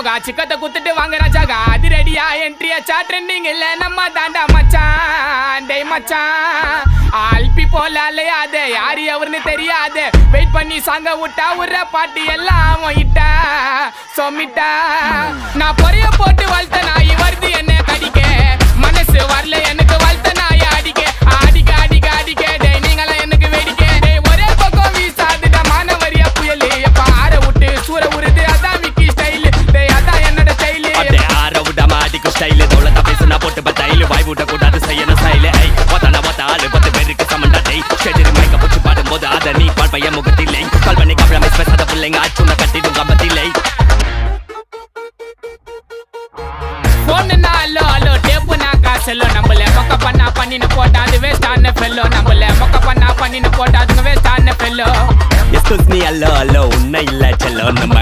மோகா சிக்கத்தை குத்துட்டு வாங்க ராஜாகா. அது ரெடியா என்ட்ரியாச்சா ட்ரெண்டிங் இல்ல நம்ம தாண்டா மச்சான். டேய் மச்சான். ஆல்பி போல அலையாத யாரு எவருன்னு தெரியாதே. வெயிட் பண்ணி சாங்க விட்டா உற பாட்டு எல்லாம் அவன் இட்டா சொமிட்டா நான் பத்தாயிலு வாய் விட கூடாது செய்யணும் ஸ்டைலு ஐ ஒத்தன ஒத்த ஆளு பத்து பேருக்கு சமண்டா டேய் ஷெடிரி மைக்க பிடிச்சி பாடும்போது அத நீ பையன் முகத்தில்லை கால் பண்ணி காப்பிடாம பேசாத பிள்ளைங்க ஆச்சுன கட்டிடும் கம்பத்தில்லை போனுனா அல்லோ அல்லோ டேப்புனா காசல்லோ நம்மள மொக்க பண்ணா பண்ணின்னு போட்டா அது வேஸ்ட் ஆன ஃபெல்லோ நம்மள மொக்க பண்ணா பண்ணின்னு போட்டா அதுங்க வேஸ்ட் ஆன ஃபெல்லோ எஸ்கூஸ் நீ அல்லோ அல்லோ உன்னை இல்ல செல்லோ. நம்ம